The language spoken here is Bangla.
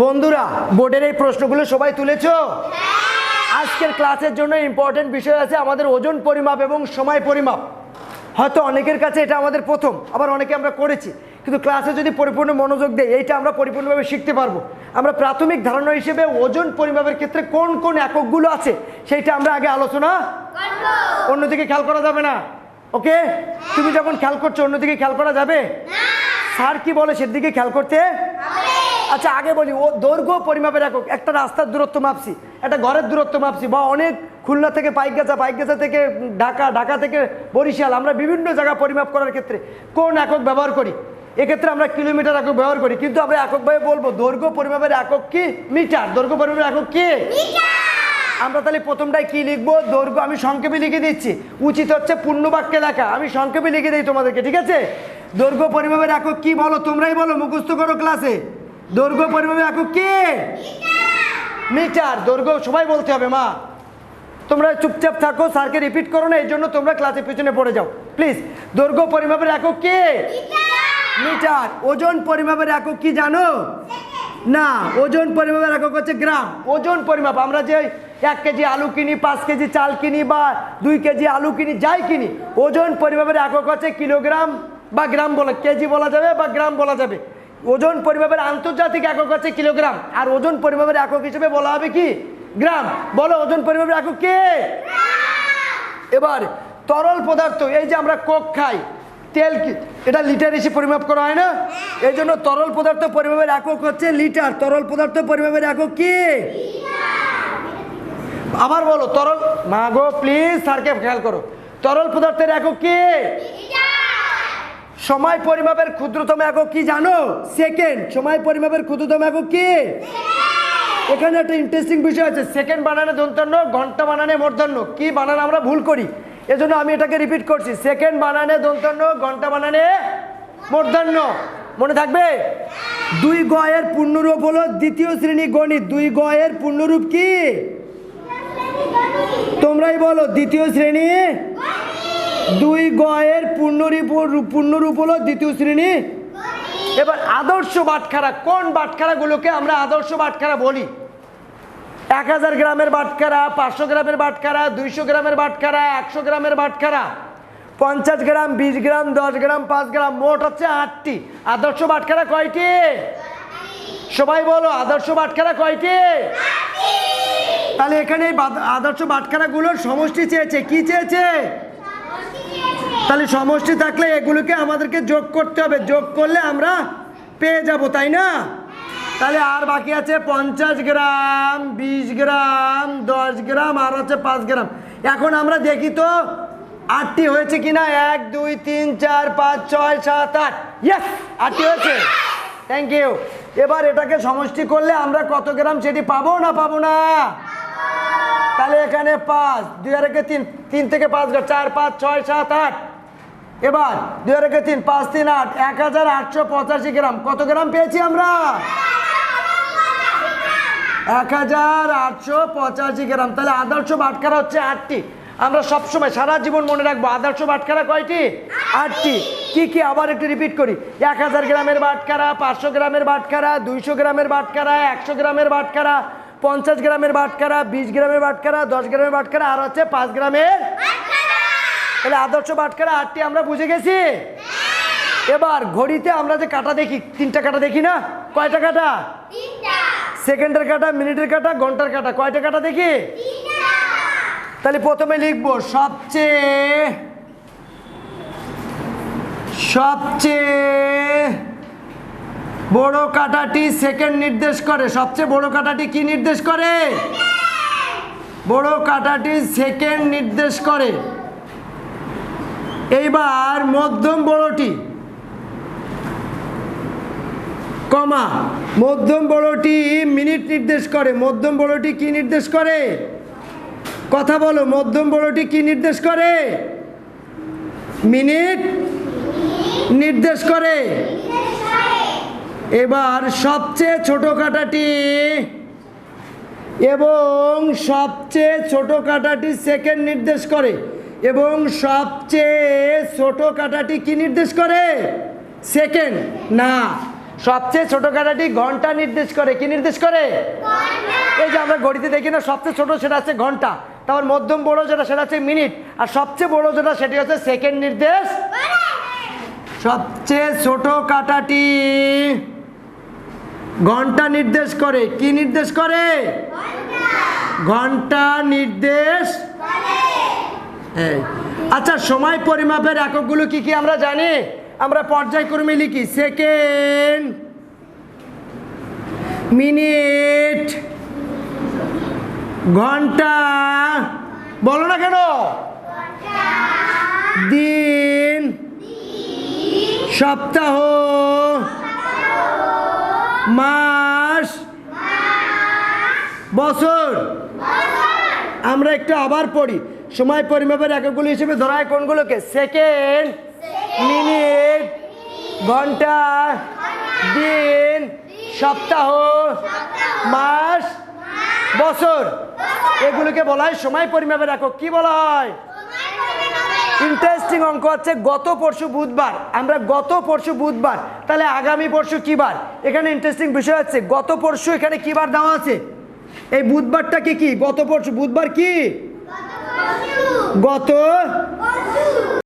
বন্ধুরা বোর্ডের এই প্রশ্নগুলো সবাই তুলেছ? আজকের ক্লাসের জন্য ইম্পর্টেন্ট বিষয় আছে আমাদের ওজন পরিমাপ এবং সময় পরিমাপ। হয়তো অনেকের কাছে এটা আমাদের প্রথম আবার অনেকে আমরা করেছি। কিন্তু ক্লাসে যদি পরিপূর্ণ মনোযোগ দেয় এইটা আমরা পরিপূর্ণভাবে শিখতে পারব। আমরা প্রাথমিক ধারণা হিসেবে ওজন পরিমাপের ক্ষেত্রে কোন কোন এককগুলো আছে সেইটা আমরা আগে আলোচনা অন্যদিকে খেয়াল করা যাবে না? ওকে? তুমি যখন খেয়াল করছ অন্যদিকে খেয়াল করা যাবে? স্যার কি বলে সেদিকে খেয়াল করতে? আচ্ছা আগে বলি ও দৈর্ঘ্য পরিমাপের একক একটা রাস্তার দূরত্ব মাপছি একটা ঘরের দূরত্ব মাপছি বা অনেক খুলনা থেকে পাইকগাছা পাইকগাছা থেকে ঢাকা ঢাকা থেকে বরিশাল আমরা বিভিন্ন জায়গা পরিমাপ করার ক্ষেত্রে কোন একক ব্যবহার করি? এক্ষেত্রে আমরা কিলোমিটার একক ব্যবহার করি কিন্তু আমরা এককভাবে বলব দৈর্ঘ্য পরিমাপের একক কি? মিটার। দৈর্ঘ্য পরিমাপের একক কি? আমরা তাহলে প্রথমটাই কি লিখব? দৈর্ঘ্য আমি সংক্ষেপে লিখে দিচ্ছি। উচিত হচ্ছে পূর্ণ বাক্যে লেখা আমি সংক্ষেপে লিখে দিই তোমাদেরকে ঠিক আছে? দৈর্ঘ্য পরিমাপের একক কি বলো? তোমরাই বলো মুখস্থ করো ক্লাসে। দৈর্ঘ্য পরিমাপের একক কি? মিটার। দৈর্ঘ্য সবাই বলতে হবে মা। তোমরা চুপচাপ থাকো স্যারকে রিপিট করো না এই জন্য তোমরা ক্লাসের পিছনে পড়ে যাও। প্লিজ দৈর্ঘ্য পরিমাপের একক কি? মিটার। ওজন পরিমাপের একক কি জানো? না ওজন পরিমাপের একক হচ্ছে গ্রাম। ওজন পরিমাপ আমরা যে এক কেজি আলু কিনি পাঁচ কেজি চাল কিনি বা দুই কেজি আলু কিনি যাই কিনি ওজন পরিমাপের একক হচ্ছে কিলোগ্রাম বা গ্রাম বলা কেজি বলা যাবে বা গ্রাম বলা যাবে। ওজন পরিমাপের আন্তর্জাতিক একক হচ্ছে কিলোগ্রাম। আর ওজন পরিমাপের একক হিসেবে বলা হবে কি? গ্রাম। বলো ওজন পরিমাপের একক কে? এবার তরল পদার্থ এই যে আমরা কোক খাই তেল কি এটা লিটার এসে পরিমাপ করা হয় না? এই জন্য তরল পদার্থ পরিমাপের একক হচ্ছে লিটার। তরল পদার্থ পরিমাপের একক কি? আবার বলো তরল মাগো প্লিজ স্যারকে খেয়াল করো। তরল পদার্থের একক কি? সময় পরিমাপের ক্ষুদ্রতম একক কি জানো? সেকেন্ড সময় পরিমাপের ক্ষুদ্রতম একক কি? এখানে একটা ইন্টারেস্টিং বিষয় আছে। সেকেন্ড বানানে দন্তন্য ঘণ্টা বানানে মূর্ধন্য কি বানান আমরা ভুল করি? এজন্য আমি এটাকে রিপিট করছি। সেকেন্ড বানানে দন্তন্য ঘণ্টা বানানে মূর্ধন্য মনে থাকবে? দুই গয়ের পূর্ণরূপ হলো দ্বিতীয় শ্রেণি গণিত। দুই গয়ের পূর্ণরূপ কি? তোমরাই বলো দ্বিতীয় শ্রেণি দুই গয়ের পূর্ণরূপ পূর্ণরূপ হলো দ্বিতীয় শ্রেণি। এবার আদর্শ বাটখারা, কোন বাটখারাগুলোকে আমরা আদর্শ বাটখারা বলি? এক হাজার গ্রামের বাটখারা, পাঁচশো গ্রামের বাটখারা, দুইশো গ্রামের বাটখারা, একশো গ্রামের বাটখারা, পঞ্চাশ গ্রাম, বিশ গ্রাম, দশ গ্রাম, পাঁচ গ্রাম, মোট হচ্ছে আটটি। আদর্শ বাটখারা কয়টি? সবাই বলো, আদর্শ বাটখারা কয়টি? তাহলে এখানে আদর্শ বাটখারাগুলোর সমষ্টি চেয়েছে, কি চেয়েছে? তাহলে সমষ্টি থাকলে এগুলোকে আমাদেরকে যোগ করতে হবে। যোগ করলে আমরা পেয়ে যাব, তাই না? তাহলে আর বাকি আছে পঞ্চাশ গ্রাম, বিশ গ্রাম, দশ গ্রাম, আর হচ্ছে পাঁচ গ্রাম। এখন আমরা দেখি তো আটটি হয়েছে কিনা? এক, দুই, তিন, চার, পাঁচ, ছয়, সাত, আট। ইয়েস আটটি হয়েছে। থ্যাংক ইউ এবার এটাকে সমষ্টি করলে আমরা কত গ্রাম সেটি পাবো না পাবো না? তাহলে এখানে পাঁচ, দুই আর একে তিন তিন থেকে পাঁচ গ্রাম চার, পাঁচ, ছয়, সাত, আট। এবার দুই একে তিন, পাঁচ, তিন, আট, এক হাজার আটশো পঁচাশি গ্রাম। কত গ্রাম পেয়েছি আমরা? এক হাজার আটশো পঁচাশি গ্রাম। তাহলে আদর্শ বাটখারা হচ্ছে আটটি। আমরা সবসময় সারা জীবন মনে রাখব আদর্শ বাটখারা কয়টি? আটটি। কি কি? আবার একটু রিপিট করি। এক হাজার গ্রামের বাটখারা, পাঁচশো গ্রামের বাটখারা, দুইশো গ্রামের বাটখারা, একশো গ্রামের বাটখারা, পঞ্চাশ গ্রামের বাটখারা, বিশ গ্রামের বাটখারা, দশ গ্রামের বাটখারা, আর হচ্ছে পাঁচ গ্রামের তাহলে আদর্শ বাটখারা আটটি আমরা বুঝে গেছি? এবার ঘড়িতে আমরা যে কাটা দেখি তিনটা কাটা দেখি না? কয়টা কাটা? সেকেন্ডের কাটা মিনিটের কাটা ঘণ্টার কাটা কয়টা কাটা দেখি? তাহলে প্রথমে লিখব সবচেয়ে সবচেয়ে বড় কাটাটি সেকেন্ড নির্দেশ করে। সবচেয়ে বড় কাটাটি কি নির্দেশ করে? বড় কাটাটি সেকেন্ড নির্দেশ করে। এইবার মধ্যম বড়টি। কমা, মধ্যম বড়টি মিনিট নির্দেশ করে। মধ্যম বড়টি কি নির্দেশ করে? কথা বলো, মধ্যম বড়টি কি নির্দেশ করে? মিনিট নির্দেশ করে। এবার সবচেয়ে ছোট কাটাটি এবং সবচেয়ে ছোট কাটাটি সেকেন্ড নির্দেশ করে। এবং সবচেয়ে ছোট কাটাটি কি নির্দেশ করে? সেকেন্ড না। সবচেয়ে ছোট কাটাটি ঘণ্টা নির্দেশ করে। কি নির্দেশ করে? এই যে আমরা ঘড়িতে দেখি না সবচেয়ে ছোট সেটা হচ্ছে ঘণ্টা। তারপর মধ্যম বড় যেটা সেটা হচ্ছে মিনিট। আর সবচেয়ে বড় যেটা সেটি হচ্ছে সেকেন্ড নির্দেশ। সবচেয়ে ছোট কাটাটি ঘণ্টা নির্দেশ করে। কি নির্দেশ করে? ঘণ্টা নির্দেশ। আচ্ছা সময় পরিমাপের এককগুলো কি কি আমরা জানি? আমরা পর্যায়ক্রমে লিখি। সেকেন্ড মিনিট ঘণ্টা বলো না কেন? দিন সপ্তাহ মাস বছর। আমরা একটু আবার পড়ি। সময় পরিমাপের এককগুলো হিসেবে ধরা হয় কোনগুলোকে? সেকেন্ড মিনিট ঘণ্টা দিন সপ্তাহ মাস বছর। এগুলোকে বলা হয় সময় পরিমাপের একক। কি বলা হয়? ইন্টারেস্টিং অঙ্ক হচ্ছে গত পরশু বুধবার। আমরা গত পরশু বুধবার। তাহলে আগামী পরশু কি বার এখানে ইন্টারেস্টিং বিষয় হচ্ছে গত পরশু এখানে কি বার দেওয়া আছে? এই বুধবারটা কি কি? গত পরশু বুধবার কি? গত